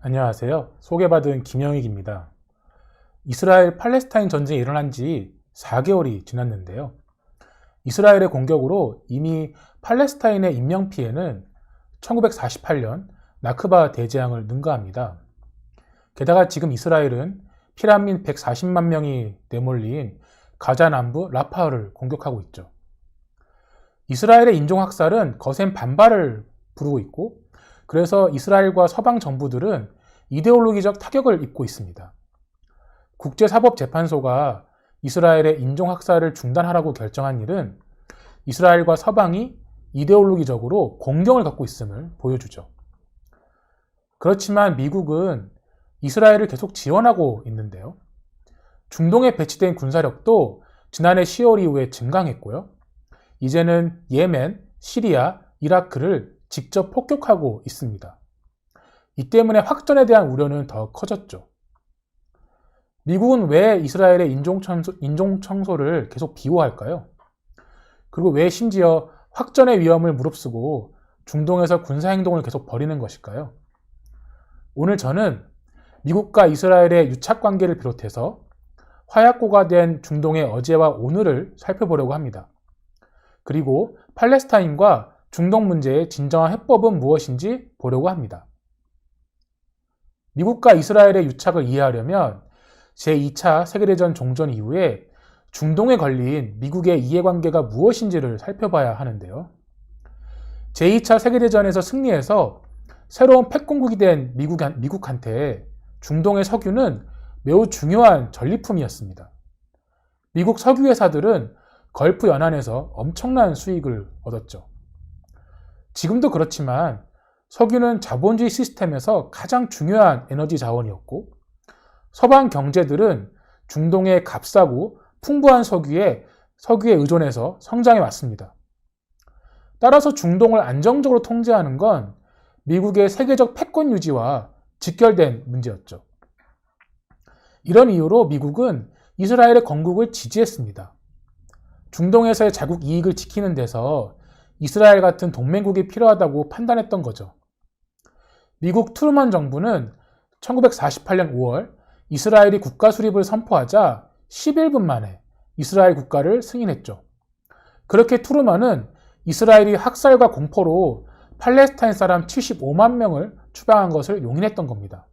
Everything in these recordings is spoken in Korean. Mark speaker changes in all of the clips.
Speaker 1: 안녕하세요. 소개받은 김영익입니다. 이스라엘 팔레스타인 전쟁이 일어난 지 4개월이 지났는데요. 이스라엘의 공격으로 이미 팔레스타인의 인명 피해는 1948년 나크바 대재앙을 능가합니다. 게다가 지금 이스라엘은 피란민 140만 명이 내몰린 가자 남부 라파를 공격하고 있죠. 이스라엘의 인종학살은 거센 반발을 부르고 있고 그래서 이스라엘과 서방 정부들은 이데올로기적 타격을 입고 있습니다. 국제사법재판소가 이스라엘의 인종학살을 중단하라고 결정한 일은 이스라엘과 서방이 이데올로기적으로 공경을 갖고 있음을 보여주죠. 그렇지만 미국은 이스라엘을 계속 지원하고 있는데요. 중동에 배치된 군사력도 지난해 10월 이후에 증강했고요. 이제는 예멘, 시리아, 이라크를 직접 폭격하고 있습니다. 이 때문에 확전에 대한 우려는 더 커졌죠. 미국은 왜 이스라엘의 인종청소, 인종청소를 계속 비호할까요? 그리고 왜 심지어 확전의 위험을 무릅쓰고 중동에서 군사행동을 계속 벌이는 것일까요? 오늘 저는 미국과 이스라엘의 유착관계를 비롯해서 화약고가 된 중동의 어제와 오늘을 살펴보려고 합니다. 그리고 팔레스타인과 중동 문제의 진정한 해법은 무엇인지 보려고 합니다. 미국과 이스라엘의 유착을 이해하려면 제2차 세계대전 종전 이후에 중동에 걸린 미국의 이해관계가 무엇인지를 살펴봐야 하는데요. 제2차 세계대전에서 승리해서 새로운 패권국이 된 미국, 미국한테 중동의 석유는 매우 중요한 전리품이었습니다. 미국 석유 회사들은 걸프 연안에서 엄청난 수익을 얻었죠. 지금도 그렇지만 석유는 자본주의 시스템에서 가장 중요한 에너지 자원이었고 서방 경제들은 중동의 값싸고 풍부한 석유에 석유에 의존해서 성장해 왔습니다. 따라서 중동을 안정적으로 통제하는 건 미국의 세계적 패권 유지와 직결된 문제였죠. 이런 이유로 미국은 이스라엘의 건국을 지지했습니다. 중동에서의 자국 이익을 지키는 데서 이스라엘 같은 동맹국이 필요하다고 판단했던 거죠. 미국 트루먼 정부는 1948년 5월 이스라엘이 국가 수립을 선포하자 11분 만에 이스라엘 국가를 승인했죠. 그렇게 트루먼은 이스라엘이 학살과 공포로 팔레스타인 사람 75만 명을 추방한 것을 용인했던 겁니다.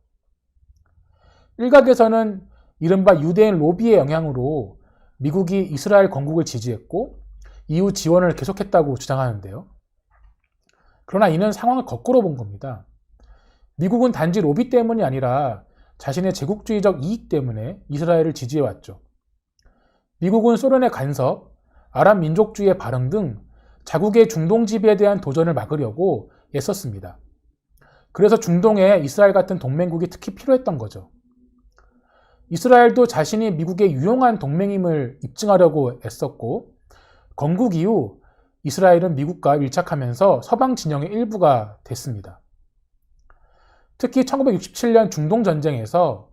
Speaker 1: 일각에서는 이른바 유대인 로비의 영향으로 미국이 이스라엘 건국을 지지했고 이후 지원을 계속했다고 주장하는데요. 그러나 이는 상황을 거꾸로 본 겁니다. 미국은 단지 로비 때문이 아니라 자신의 제국주의적 이익 때문에 이스라엘을 지지해왔죠. 미국은 소련의 간섭, 아랍 민족주의의 발흥 등 자국의 중동 지배에 대한 도전을 막으려고 애썼습니다. 그래서 중동에 이스라엘 같은 동맹국이 특히 필요했던 거죠. 이스라엘도 자신이 미국의 유용한 동맹임을 입증하려고 애썼고 건국 이후 이스라엘은 미국과 밀착하면서 서방 진영의 일부가 됐습니다. 특히 1967년 중동 전쟁에서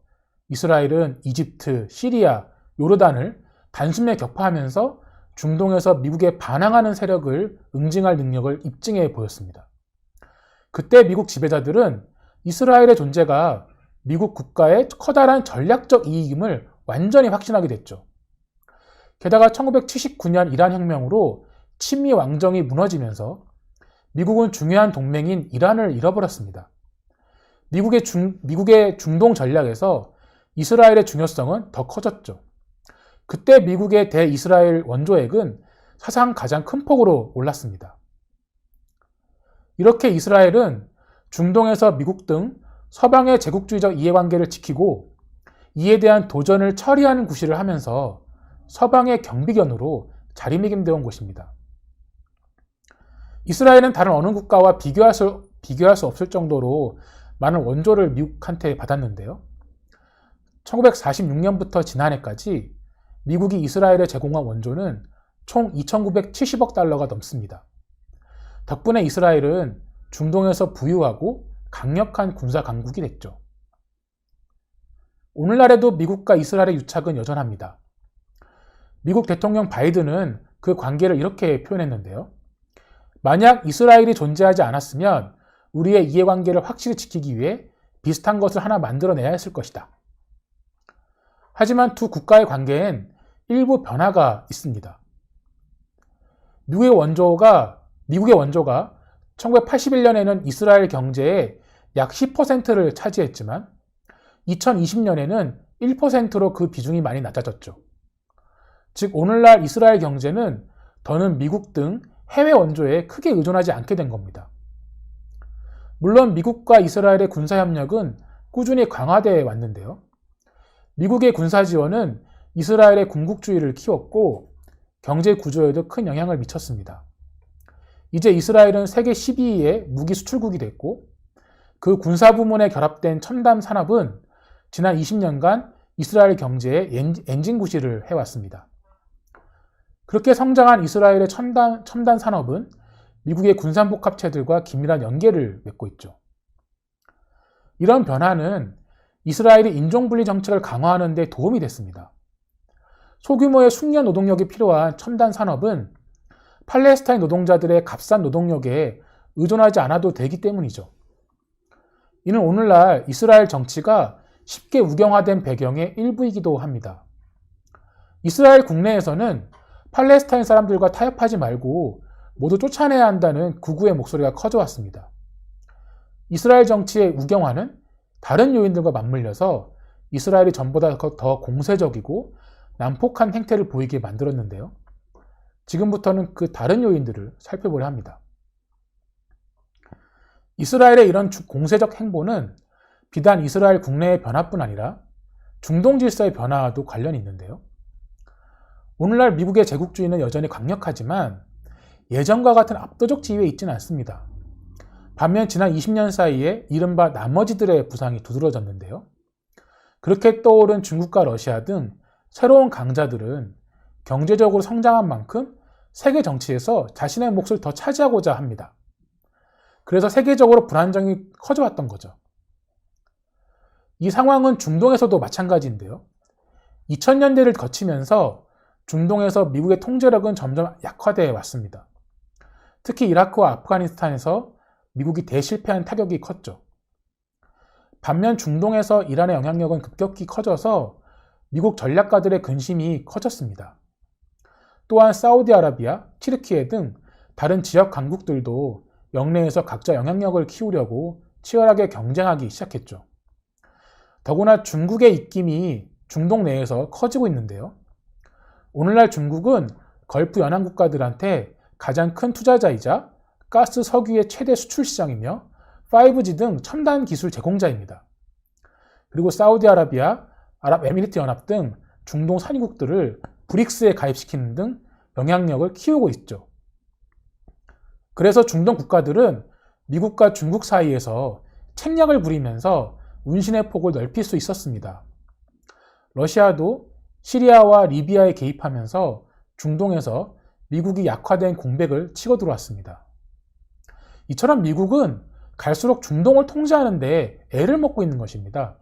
Speaker 1: 이스라엘은 이집트, 시리아, 요르단을 단숨에 격파하면서 중동에서 미국에 반항하는 세력을 응징할 능력을 입증해 보였습니다. 그때 미국 지배자들은 이스라엘의 존재가 미국 국가의 커다란 전략적 이익임을 완전히 확신하게 됐죠. 게다가 1979년 이란 혁명으로 친미 왕정이 무너지면서 미국은 중요한 동맹인 이란을 잃어버렸습니다. 미국의, 중, 미국의 중동 전략에서 이스라엘의 중요성은 더 커졌죠. 그때 미국의 대이스라엘 원조액은 사상 가장 큰 폭으로 올랐습니다. 이렇게 이스라엘은 중동에서 미국 등 서방의 제국주의적 이해관계를 지키고 이에 대한 도전을 처리하는 구실을 하면서 서방의 경비견으로 자리매김되어 온 곳입니다. 이스라엘은 다른 어느 국가와 비교할 수, 비교할 수 없을 정도로 많은 원조를 미국한테 받았는데요. 1946년부터 지난해까지 미국이 이스라엘에 제공한 원조는 총 2,970억 달러가 넘습니다. 덕분에 이스라엘은 중동에서 부유하고 강력한 군사 강국이 됐죠. 오늘날에도 미국과 이스라엘의 유착은 여전합니다. 미국 대통령 바이든은 그 관계를 이렇게 표현했는데요. 만약 이스라엘이 존재하지 않았으면 우리의 이해관계를 확실히 지키기 위해 비슷한 것을 하나 만들어내야 했을 것이다. 하지만 두 국가의 관계엔 일부 변화가 있습니다. 미국의 원조가 미국의 원조가 1981년에는 이스라엘 경제의 약 10%를 차지했지만 2020년에는 1%로 그 비중이 많이 낮아졌죠. 즉 오늘날 이스라엘 경제는 더는 미국 등 해외 원조에 크게 의존하지 않게 된 겁니다. 물론 미국과 이스라엘의 군사 협력은 꾸준히 강화되어 왔는데요. 미국의 군사 지원은 이스라엘의 군국주의를 키웠고 경제 구조에도 큰 영향을 미쳤습니다. 이제 이스라엘은 세계 12위의 무기 수출국이 됐고 그 군사 부문에 결합된 첨단 산업은 지난 20년간 이스라엘 경제의 엔진 구실을 해왔습니다. 그렇게 성장한 이스라엘의 첨단, 첨단 산업은 미국의 군산복합체들과 긴밀한 연계를 맺고 있죠. 이런 변화는 이스라엘이 인종분리 정책을 강화하는 데 도움이 됐습니다. 소규모의 숙련 노동력이 필요한 첨단 산업은 팔레스타인 노동자들의 값싼 노동력에 의존하지 않아도 되기 때문이죠. 이는 오늘날 이스라엘 정치가 쉽게 우경화된 배경의 일부이기도 합니다. 이스라엘 국내에서는 팔레스타인 사람들과 타협하지 말고 모두 쫓아내야 한다는 구구의 목소리가 커져왔습니다. 이스라엘 정치의 우경화는 다른 요인들과 맞물려서 이스라엘이 전보다 더 공세적이고 난폭한 행태를 보이게 만들었는데요. 지금부터는 그 다른 요인들을 살펴보려 합니다. 이스라엘의 이런 공세적 행보는 비단 이스라엘 국내의 변화뿐 아니라 중동 질서의 변화와도 관련이 있는데요. 오늘날 미국의 제국주의는 여전히 강력하지만 예전과 같은 압도적 지위에 있지는 않습니다. 반면 지난 20년 사이에 이른바 나머지들의 부상이 두드러졌는데요. 그렇게 떠오른 중국과 러시아 등 새로운 강자들은 경제적으로 성장한 만큼 세계 정치에서 자신의 몫을 더 차지하고자 합니다. 그래서 세계적으로 불안정이 커져왔던 거죠. 이 상황은 중동에서도 마찬가지인데요. 2000년대를 거치면서 중동에서 미국의 통제력은 점점 약화되어 왔습니다. 특히 이라크와 아프가니스탄에서 미국이 대실패한 타격이 컸죠. 반면 중동에서 이란의 영향력은 급격히 커져서 미국 전략가들의 근심이 커졌습니다. 또한 사우디아라비아, 튀르키예 등 다른 지역 강국들도 영내에서 각자 영향력을 키우려고 치열하게 경쟁하기 시작했죠. 더구나 중국의 입김이 중동 내에서 커지고 있는데요. 오늘날 중국은 걸프 연안 국가들한테 가장 큰 투자자이자 가스 석유의 최대 수출 시장이며 5G 등 첨단 기술 제공자입니다. 그리고 사우디아라비아, 아랍에미리트 연합 등 중동 산유국들을 브릭스에 가입시키는 등 영향력을 키우고 있죠. 그래서 중동 국가들은 미국과 중국 사이에서 책략을 부리면서 운신의 폭을 넓힐 수 있었습니다. 러시아도 시리아와 리비아에 개입하면서 중동에서 미국이 약화된 공백을 치고 들어왔습니다. 이처럼 미국은 갈수록 중동을 통제하는데 애를 먹고 있는 것입니다.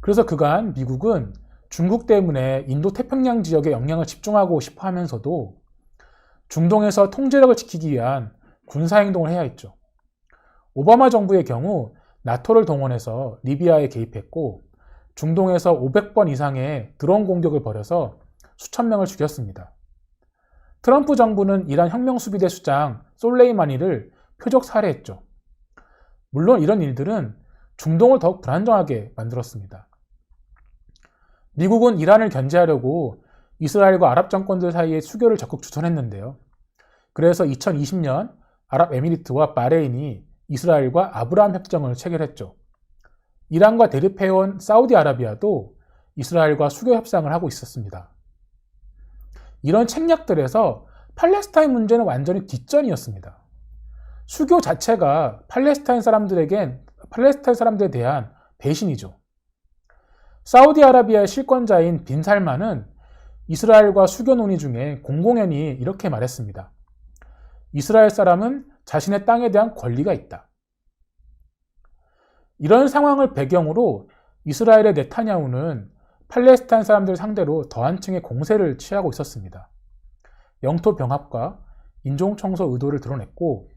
Speaker 1: 그래서 그간 미국은 중국 때문에 인도 태평양 지역에 영향을 집중하고 싶어 하면서도 중동에서 통제력을 지키기 위한 군사행동을 해야 했죠. 오바마 정부의 경우 나토를 동원해서 리비아에 개입했고 중동에서 500번 이상의 드론 공격을 벌여서 수천 명을 죽였습니다. 트럼프 정부는 이란 혁명수비대 수장 솔레이마니를 표적 살해했죠. 물론 이런 일들은 중동을 더욱 불안정하게 만들었습니다. 미국은 이란을 견제하려고 이스라엘과 아랍 정권들 사이에 수교를 적극 주선했는데요. 그래서 2020년 아랍에미리트와 바레인이 이스라엘과 아브라함 협정을 체결했죠. 이란과 대립해온 사우디아라비아도 이스라엘과 수교 협상을 하고 있었습니다. 이런 책략들에서 팔레스타인 문제는 완전히 뒷전이었습니다. 수교 자체가 팔레스타인 사람들에겐 팔레스타인 사람들에 대한 배신이죠. 사우디아라비아의 실권자인 빈 살만은 이스라엘과 수교 논의 중에 공공연히 이렇게 말했습니다. 이스라엘 사람은 자신의 땅에 대한 권리가 있다. 이런 상황을 배경으로 이스라엘의 네타냐후는 팔레스타인 사람들 상대로 더한 층의 공세를 취하고 있었습니다. 영토 병합과 인종 청소 의도를 드러냈고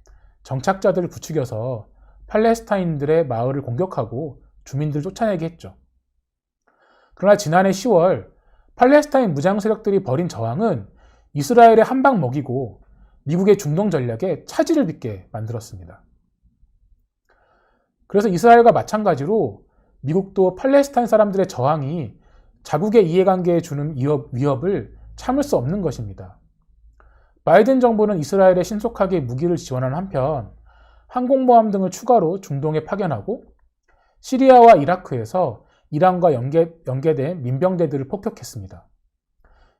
Speaker 1: 정착자들을 부추겨서 팔레스타인들의 마을을 공격하고 주민들을 쫓아내게 했죠. 그러나 지난해 10월 팔레스타인 무장 세력들이 벌인 저항은 이스라엘에 한방 먹이고 미국의 중동 전략에 차질을 빚게 만들었습니다. 그래서 이스라엘과 마찬가지로 미국도 팔레스타인 사람들의 저항이 자국의 이해관계에 주는 위협, 위협 을 참을 수 없는 것입니다. 바이든 정부는 이스라엘에 신속하게 무기를 지원하는 한편 항공모함 등을 추가로 중동에 파견하고 시리아와 이라크에서 이란과 연계, 연계된 민병대들을 폭격했습니다.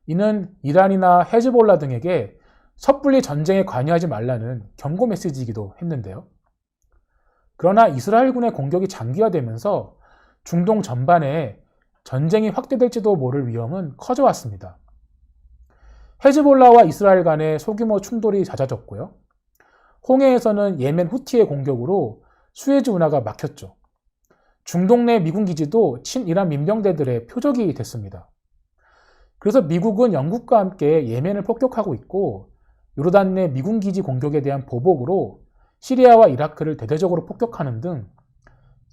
Speaker 1: 이는 이란이나 헤즈볼라 등에게 섣불리 전쟁에 관여하지 말라는 경고 메시지이기도 했는데요. 그러나 이스라엘군의 공격이 장기화되면서 중동 전반에 전쟁이 확대될지도 모를 위험은 커져왔습니다. 헤즈볼라와 이스라엘 간의 소규모 충돌이 잦아졌고요. 홍해에서는 예멘 후티의 공격으로 수에즈 운하가 막혔죠. 중동 내 미군 기지도 친이란 민병대들의 표적이 됐습니다. 그래서 미국은 영국과 함께 예멘을 폭격하고 있고 요르단 내 미군 기지 공격에 대한 보복으로 시리아와 이라크를 대대적으로 폭격하는 등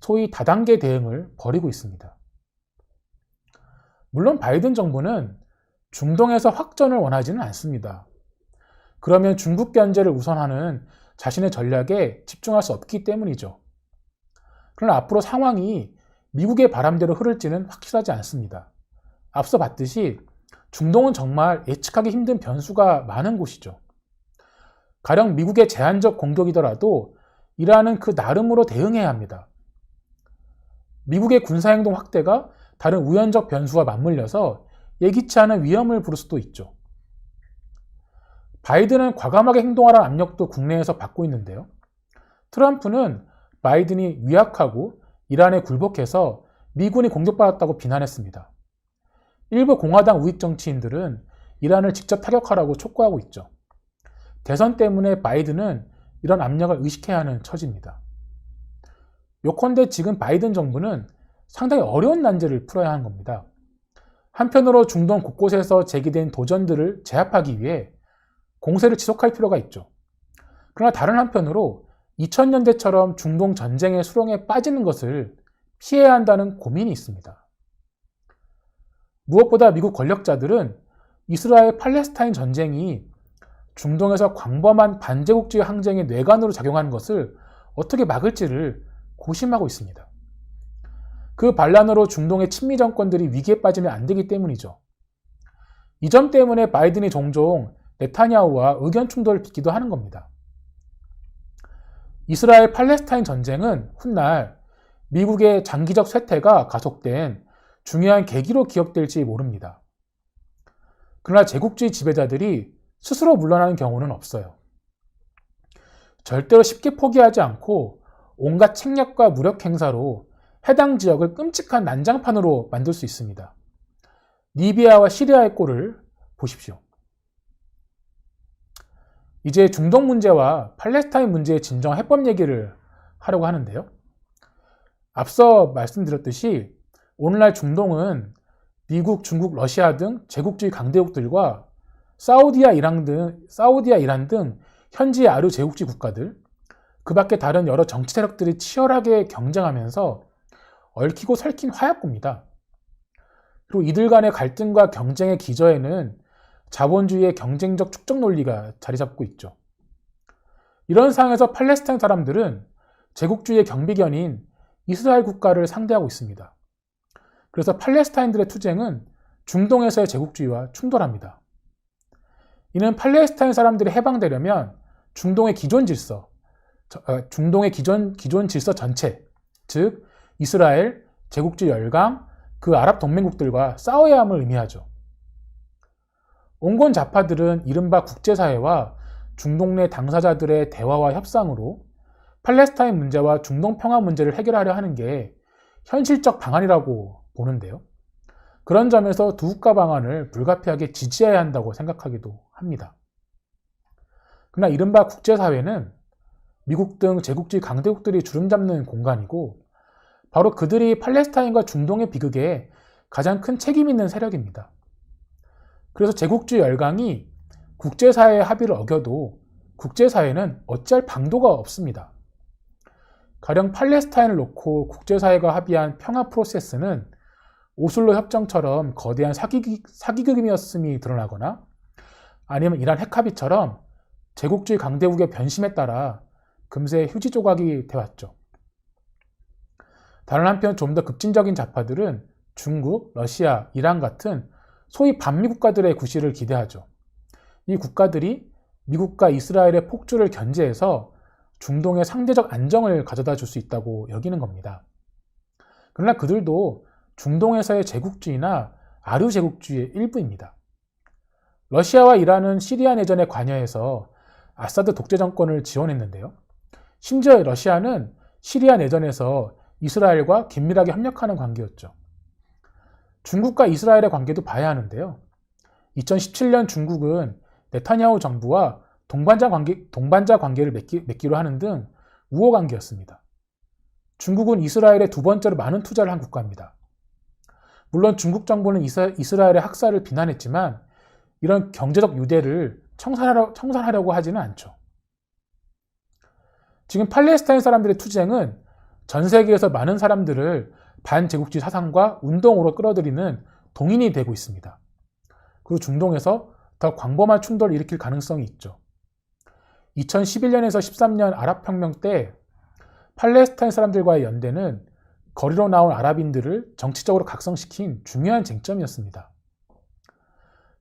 Speaker 1: 소위 다단계 대응을 벌이고 있습니다. 물론 바이든 정부는 중동에서 확전을 원하지는 않습니다. 그러면 중국 견제를 우선하는 자신의 전략에 집중할 수 없기 때문이죠. 그러나 앞으로 상황이 미국의 바람대로 흐를지는 확실하지 않습니다. 앞서 봤듯이 중동은 정말 예측하기 힘든 변수가 많은 곳이죠. 가령 미국의 제한적 공격이더라도 이란은 그 나름으로 대응해야 합니다. 미국의 군사행동 확대가 다른 우연적 변수와 맞물려서 예기치 않은 위험을 부를 수도 있죠. 바이든은 과감하게 행동하라는 압력도 국내에서 받고 있는데요. 트럼프는 바이든이 위약하고 이란에 굴복해서 미군이 공격받았다고 비난했습니다. 일부 공화당 우익 정치인들은 이란을 직접 타격하라고 촉구하고 있죠. 대선 때문에 바이든은 이런 압력을 의식해야 하는 처지입니다. 요컨대 지금 바이든 정부는 상당히 어려운 난제를 풀어야 하는 겁니다. 한편으로 중동 곳곳에서 제기된 도전들을 제압하기 위해 공세를 지속할 필요가 있죠. 그러나 다른 한편으로 2000년대처럼 중동 전쟁의 수렁에 빠지는 것을 피해야 한다는 고민이 있습니다. 무엇보다 미국 권력자들은 이스라엘 팔레스타인 전쟁이 중동에서 광범한 반제국주의 항쟁의 뇌관으로 작용하는 것을 어떻게 막을지를 고심하고 있습니다. 그 반란으로 중동의 친미 정권들이 위기에 빠지면 안 되기 때문이죠. 이 점 때문에 바이든이 종종 네타냐후와 의견 충돌을 빚기도 하는 겁니다. 이스라엘 팔레스타인 전쟁은 훗날 미국의 장기적 쇠퇴가 가속된 중요한 계기로 기억될지 모릅니다. 그러나 제국주의 지배자들이 스스로 물러나는 경우는 없어요. 절대로 쉽게 포기하지 않고 온갖 책략과 무력 행사로 해당 지역을 끔찍한 난장판으로 만들 수 있습니다. 리비아와 시리아의 꼴을 보십시오. 이제 중동 문제와 팔레스타인 문제의 진정 해법 얘기를 하려고 하는데요. 앞서 말씀드렸듯이 오늘날 중동은 미국, 중국, 러시아 등 제국주의 강대국들과 사우디아, 이란 등 사우디아, 이란 등 현지 아류 제국주의 국가들, 그 밖에 다른 여러 정치 세력들이 치열하게 경쟁하면서 얽히고 설킨 화약고입니다. 그리고 이들 간의 갈등과 경쟁의 기저에는 자본주의의 경쟁적 축적 논리가 자리 잡고 있죠. 이런 상황에서 팔레스타인 사람들은 제국주의의 경비견인 이스라엘 국가를 상대하고 있습니다. 그래서 팔레스타인들의 투쟁은 중동에서의 제국주의와 충돌합니다. 이는 팔레스타인 사람들이 해방되려면 중동의 기존 질서, 어, 중동의 기존, 기존 질서 전체, 즉 이스라엘, 제국주의 열강, 그 아랍 동맹국들과 싸워야 함을 의미하죠. 온건 좌파들은 이른바 국제사회와 중동 내 당사자들의 대화와 협상으로 팔레스타인 문제와 중동 평화 문제를 해결하려 하는 게 현실적 방안이라고 보는데요. 그런 점에서 두 국가 방안을 불가피하게 지지해야 한다고 생각하기도 합니다. 그러나 이른바 국제사회는 미국 등 제국주의 강대국들이 주름 잡는 공간이고 바로 그들이 팔레스타인과 중동의 비극에 가장 큰 책임 있는 세력입니다. 그래서 제국주의 열강이 국제사회의 합의를 어겨도 국제사회는 어찌할 방도가 없습니다. 가령 팔레스타인을 놓고 국제사회가 합의한 평화 프로세스는 오슬로 협정처럼 거대한 사기극, 사기극임이었음이 드러나거나 아니면 이란 핵합의처럼 제국주의 강대국의 변심에 따라 금세 휴지 조각이 되었죠. 다른 한편 좀 더 급진적인 좌파들은 중국, 러시아, 이란 같은 소위 반미 국가들의 구실을 기대하죠. 이 국가들이 미국과 이스라엘의 폭주를 견제해서 중동의 상대적 안정을 가져다 줄 수 있다고 여기는 겁니다. 그러나 그들도 중동에서의 제국주의나 아류 제국주의의 일부입니다. 러시아와 이란은 시리아 내전에 관여해서 아사드 독재 정권을 지원했는데요. 심지어 러시아는 시리아 내전에서 이스라엘과 긴밀하게 협력하는 관계였죠. 중국과 이스라엘의 관계도 봐야 하는데요. 2017년 중국은 네타냐후 정부와 동반자 관계, 동반자 관계를 맺기, 맺기로 하는 등 우호 관계였습니다. 중국은 이스라엘에 두 번째로 많은 투자를 한 국가입니다. 물론 중국 정부는 이스라엘의 학살을 비난했지만 이런 경제적 유대를 청산하려, 청산하려고 하지는 않죠. 지금 팔레스타인 사람들의 투쟁은 전 세계에서 많은 사람들을 반제국주의 사상과 운동으로 끌어들이는 동인이 되고 있습니다. 그리고 중동에서 더 광범한 충돌을 일으킬 가능성이 있죠. 2011년에서 13년 아랍혁명 때 팔레스타인 사람들과의 연대는 거리로 나온 아랍인들을 정치적으로 각성시킨 중요한 쟁점이었습니다.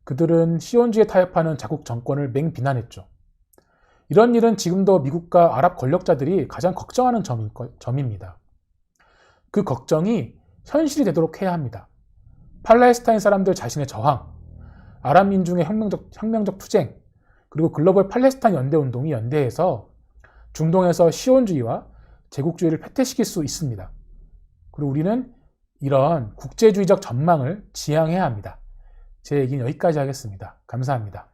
Speaker 1: 그들은 시온주에 타협하는 자국 정권을 맹비난했죠. 이런 일은 지금도 미국과 아랍 권력자들이 가장 걱정하는 점입니다. 그 걱정이 현실이 되도록 해야 합니다. 팔레스타인 사람들 자신의 저항, 아랍 민중의 혁명적, 혁명적 투쟁, 그리고 글로벌 팔레스타인 연대 운동이 연대해서 중동에서 시온주의와 제국주의를 패퇴시킬 수 있습니다. 그리고 우리는 이런 국제주의적 전망을 지향해야 합니다. 제 얘기는 여기까지 하겠습니다. 감사합니다.